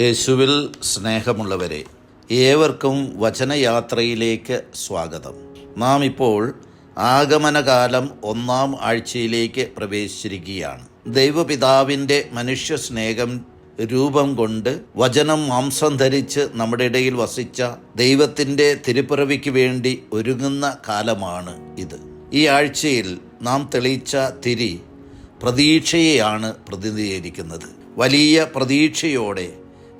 യേശുവിൽ സ്നേഹമുള്ളവരെ ഏവർക്കും വചനയാത്രയിലേക്ക് സ്വാഗതം. നാം ഇപ്പോൾ ആഗമനകാലം ഒന്നാം ആഴ്ചയിലേക്ക് പ്രവേശിച്ചിരിക്കുകയാണ്. ദൈവപിതാവിന്റെ മനുഷ്യ സ്നേഹം രൂപം കൊണ്ട് വചനം മാംസം ധരിച്ച് നമ്മുടെ ഇടയിൽ വസിച്ച ദൈവത്തിന്റെ തിരുപ്പിറവിക്ക് വേണ്ടി ഒരുങ്ങുന്ന കാലമാണ് ഇത്. ഈ ആഴ്ചയിൽ നാം തെളിയിച്ച തിരി പ്രതീക്ഷയെയാണ് പ്രതിനിധീകരിക്കുന്നത്. വലിയ പ്രതീക്ഷയോടെ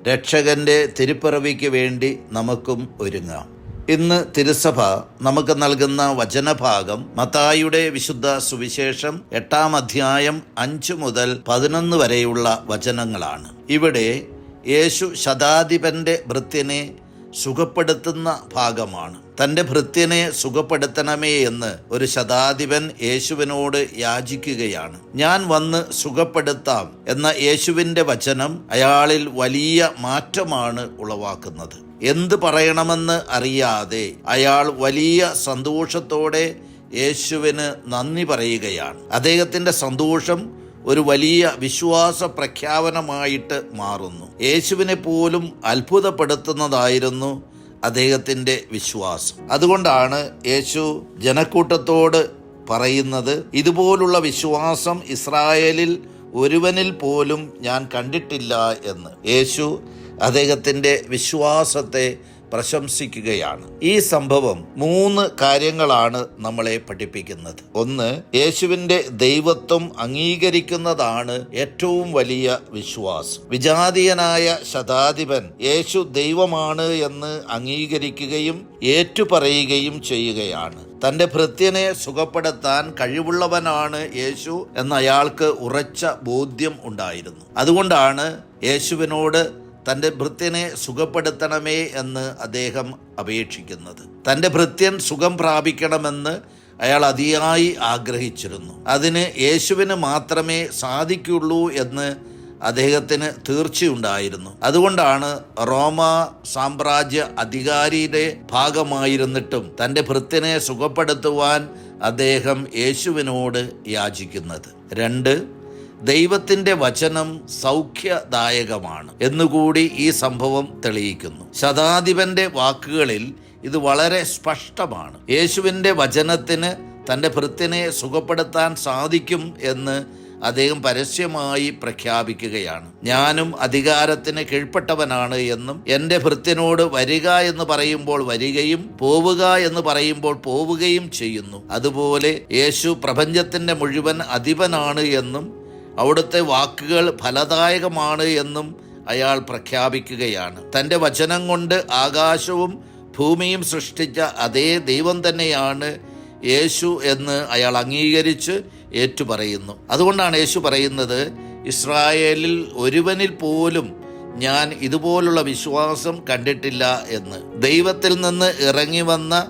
രക്ഷകന്റെ തിരുപ്പിറവിക്ക് വേണ്ടി നമുക്കും ഒരുങ്ങാം. ഇന്ന് തിരുസഭ നമുക്ക് നൽകുന്ന വചനഭാഗം മത്തായിയുടെ വിശുദ്ധ സുവിശേഷം എട്ടാം അധ്യായം അഞ്ച് മുതൽ പതിനൊന്ന് വരെയുള്ള വചനങ്ങളാണ്. ഇവിടെ യേശു ശതാധിപന്റെ വൃത്തിനെ സുഖപ്പെടുത്തുന്ന ഭാഗമാണ്. തന്റെ ഭൃത്യനെ സുഖപ്പെടുത്തണമേ എന്ന് ഒരു ശതാധിപൻ യേശുവിനോട് യാചിക്കുകയാണ്. ഞാൻ വന്ന് സുഖപ്പെടുത്താം എന്ന യേശുവിന്റെ വചനം അയാളിൽ വലിയ മാറ്റമാണ് ഉളവാക്കുന്നത്. എന്ത് പറയണമെന്ന് അറിയാതെ അയാൾ വലിയ സന്തോഷത്തോടെ യേശുവിന് നന്ദി പറയുകയാണ്. അദ്ദേഹത്തിന്റെ സന്തോഷം ഒരു വലിയ വിശ്വാസ പ്രഖ്യാപനമായിട്ട് മാറുന്നു. യേശുവിനെ പോലും അത്ഭുതപ്പെടുത്തുന്നതായിരുന്നു അദ്ദേഹത്തിന്റെ വിശ്വാസം. അതുകൊണ്ടാണ് യേശു ജനക്കൂട്ടത്തോട് പറയുന്നത് ഇതുപോലുള്ള വിശ്വാസം ഇസ്രായേലിൽ ഒരുവനിൽ പോലും ഞാൻ കണ്ടിട്ടില്ല എന്ന്. യേശു അദ്ദേഹത്തിന്റെ വിശ്വാസത്തെ പ്രശംസിക്കുകയാണ്. ഈ സംഭവം മൂന്ന് കാര്യങ്ങളാണ് നമ്മളെ പഠിപ്പിക്കുന്നത്. ഒന്ന് യേശുവിന്റെ ദൈവത്വം അംഗീകരിക്കുന്നതാണ് ഏറ്റവും വലിയ വിശ്വാസം. വിജാതീയനായ ശതാധിപൻ യേശു ദൈവമാണ് എന്ന് അംഗീകരിക്കുകയും ഏറ്റുപറയുകയും ചെയ്യുകയാണ്. തന്റെ ഭൃത്യനെ സുഖപ്പെടുത്താൻ കഴിവുള്ളവനാണ് യേശു എന്ന അയാൾക്ക് ഉറച്ച ബോധ്യം ഉണ്ടായിരുന്നു. അതുകൊണ്ടാണ് യേശുവിനോട് തന്റെ ഭൃത്യനെ സുഖപ്പെടുത്തണമേ എന്ന് അദ്ദേഹം അപേക്ഷിക്കുന്നത്. തന്റെ ഭൃത്യൻ സുഖം പ്രാപിക്കണമെന്ന് അയാൾ അതിയായി ആഗ്രഹിച്ചിരുന്നു. അതിന് യേശുവിന് മാത്രമേ സാധിക്കുള്ളൂ എന്ന് അദ്ദേഹത്തിന് തീർച്ചയുണ്ടായിരുന്നു. അതുകൊണ്ടാണ് റോമ സാമ്രാജ്യ അധികാരിയുടെ ഭാഗമായിരുന്നിട്ടും തന്റെ ഭൃത്യനെ സുഖപ്പെടുത്തുവാൻ അദ്ദേഹം യേശുവിനോട് യാചിക്കുന്നത്. രണ്ട് ദൈവത്തിന്റെ വചനം സൗഖ്യദായകമാണ് എന്നുകൂടി ഈ സംഭവം തെളിയിക്കുന്നു. ശതാധിപന്റെ വാക്കുകളിൽ ഇത് വളരെ സ്പഷ്ടമാണ്. യേശുവിന്റെ വചനത്തിന് തന്റെ ഭൃത്യനെ സുഖപ്പെടുത്താൻ സാധിക്കും എന്ന് അദ്ദേഹം പരസ്യമായി പ്രഖ്യാപിക്കുകയാണ്. ഞാനും അധികാരത്തിന് കീഴ്പ്പെട്ടവനാണ് എന്നും എന്റെ ഭൃത്യനോട് വരിക എന്ന് പറയുമ്പോൾ വരികയും പോവുക എന്ന് പറയുമ്പോൾ പോവുകയും ചെയ്യുന്നു. അതുപോലെ യേശു പ്രപഞ്ചത്തിന്റെ മുഴുവൻ അധിപനാണ് എന്നും അവിടുത്തെ വാക്കുകൾ ഫലദായകമാണ് എന്നും അയാൾ പ്രഖ്യാപിക്കുകയാണ്. തന്റെ വചനം കൊണ്ട് ആകാശവും ഭൂമിയും സൃഷ്ടിച്ച അതേ ദൈവം തന്നെയാണ് യേശു എന്ന് അയാൾ അംഗീകരിച്ച് ഏറ്റുപറയുന്നു. അതുകൊണ്ടാണ് യേശു പറയുന്നത് ഇസ്രായേലിൽ ഒരുവനിൽ പോലും ഞാൻ ഇതുപോലുള്ള വിശ്വാസം കണ്ടിട്ടില്ല എന്ന്. ദൈവത്തിൽ നിന്ന് ഇറങ്ങി വന്ന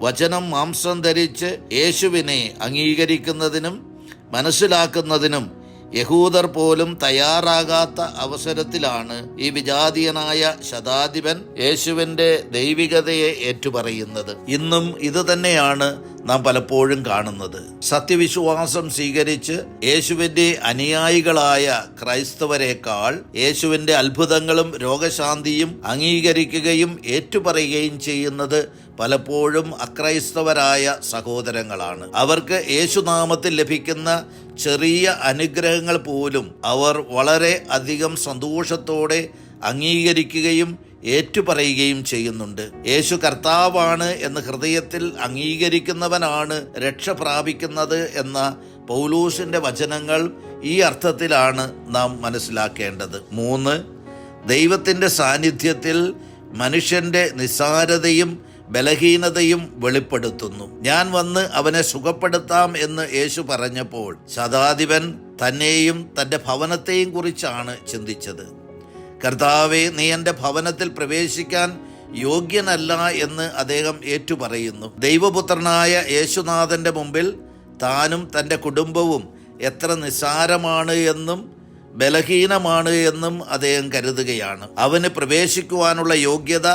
വചനം മാംസം ധരിച്ച് യേശുവിനെ അംഗീകരിക്കുന്നതിനും മനസ്സിലാക്കുന്നതിനും യഹൂദർ പോലും തയ്യാറാകാത്ത അവസരത്തിലാണ് ഈ വിജാതീയനായ ശതാധിപൻ യേശുവിന്റെ ദൈവികതയെ ഏറ്റുപറയുന്നത്. ഇന്നും ഇത് തന്നെയാണ് നാം പലപ്പോഴും കാണുന്നത്. സത്യവിശ്വാസം സ്വീകരിച്ച് യേശുവിന്റെ അനുയായികളായ ക്രൈസ്തവരെക്കാൾ യേശുവിന്റെ അത്ഭുതങ്ങളും രോഗശാന്തിയും അംഗീകരിക്കുകയും ഏറ്റുപറയുകയും ചെയ്യുന്നത് പലപ്പോഴും അക്രൈസ്തവരായ സഹോദരങ്ങളാണ്. അവർക്ക് യേശുനാമത്തിൽ ലഭിക്കുന്ന ചെറിയ അനുഗ്രഹങ്ങൾ പോലും അവർ വളരെ അധികം സന്തോഷത്തോടെ അംഗീകരിക്കുകയും ഏറ്റുപറയുകയും ചെയ്യുന്നുണ്ട്. യേശു കർത്താവാണ് എന്ന് ഹൃദയത്തിൽ അംഗീകരിക്കുന്നവനാണ് രക്ഷ പ്രാപിക്കുന്നത് എന്ന പൗലൂസിന്റെ വചനങ്ങൾ ഈ അർത്ഥത്തിലാണ് നാം മനസ്സിലാക്കേണ്ടത്. മൂന്ന് ദൈവത്തിന്റെ സാന്നിധ്യത്തിൽ മനുഷ്യന്റെ നിസ്സാരതയും ബലഹീനതയും വെളിപ്പെടുത്തുന്നു. ഞാൻ വന്ന് അവനെ സുഖപ്പെടുത്താം എന്ന് യേശു പറഞ്ഞപ്പോൾ ശതാധിപൻ തന്നെയും തന്റെ ഭവനത്തെയും കുറിച്ചാണ് ചിന്തിച്ചത്. കർത്താവെ നീ എന്റെ ഭവനത്തിൽ പ്രവേശിക്കാൻ യോഗ്യനല്ല എന്ന് അദ്ദേഹം ഏറ്റുപറയുന്നു. ദൈവപുത്രനായ യേശുനാഥന്റെ മുമ്പിൽ താനും തന്റെ കുടുംബവും എത്ര നിസ്സാരമാണ് എന്നും ബലഹീനമാണ് എന്നും അദ്ദേഹം കരുതുകയാണ്. അവന് പ്രവേശിക്കുവാനുള്ള യോഗ്യത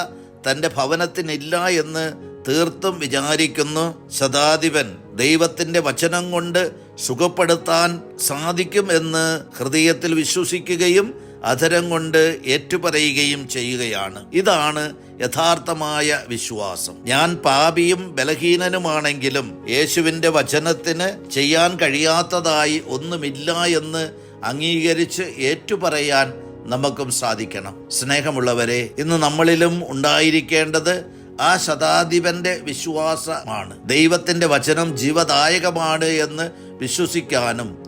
തന്റെ ഭവനത്തിനില്ല എന്ന് തീർത്തും വിചാരിക്കുന്നു. ശതാധിപൻ ദൈവത്തിന്റെ വചനം കൊണ്ട് സുഖപ്പെടുത്താൻ സാധിക്കും എന്ന് ഹൃദയത്തിൽ വിശ്വസിക്കുകയും അധരം കൊണ്ട് ഏറ്റുപറയുകയും ചെയ്യുകയാണ്. ഇതാണ് യഥാർത്ഥമായ വിശ്വാസം. ഞാൻ പാപിയും ബലഹീനനുമാണെങ്കിലും യേശുവിന്റെ വചനത്തിന് ചെയ്യാൻ കഴിയാത്തതായി ഒന്നുമില്ല എന്ന് അംഗീകരിച്ച് ഏറ്റുപറയാൻ നമുക്കും സാധിക്കണം. സ്നേഹമുള്ളവരെ ഇന്ന് നമ്മളിലും ഉണ്ടായിരിക്കേണ്ടത് ആ ശതാധിപന്റെ വിശ്വാസമാണ്. ദൈവത്തിന്റെ വചനം ജീവദായകമാണ് എന്ന് വിശ്വസിക്കാനും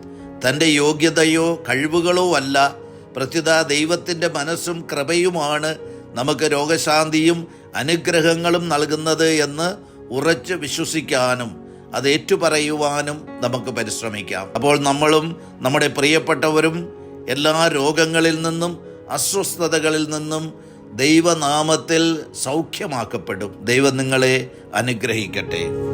തന്റെ യോഗ്യതയോ കഴിവുകളോ അല്ല പ്രത്യുത ദൈവത്തിന്റെ മനസ്സും കൃപയുമാണ് നമുക്ക് രോഗശാന്തിയും അനുഗ്രഹങ്ങളും നൽകുന്നത് എന്ന് ഉറച്ച് വിശ്വസിക്കാനും അത് ഏറ്റുപറയുവാനും നമുക്ക് പരിശ്രമിക്കാം. അപ്പോൾ നമ്മളും നമ്മുടെ പ്രിയപ്പെട്ടവരും എല്ലാ രോഗങ്ങളിൽ നിന്നും അസ്വസ്ഥതകളിൽ നിന്നും ദൈവനാമത്തിൽ സൗഖ്യമാക്കപ്പെടും. ദൈവം നിങ്ങളെ അനുഗ്രഹിക്കട്ടെ.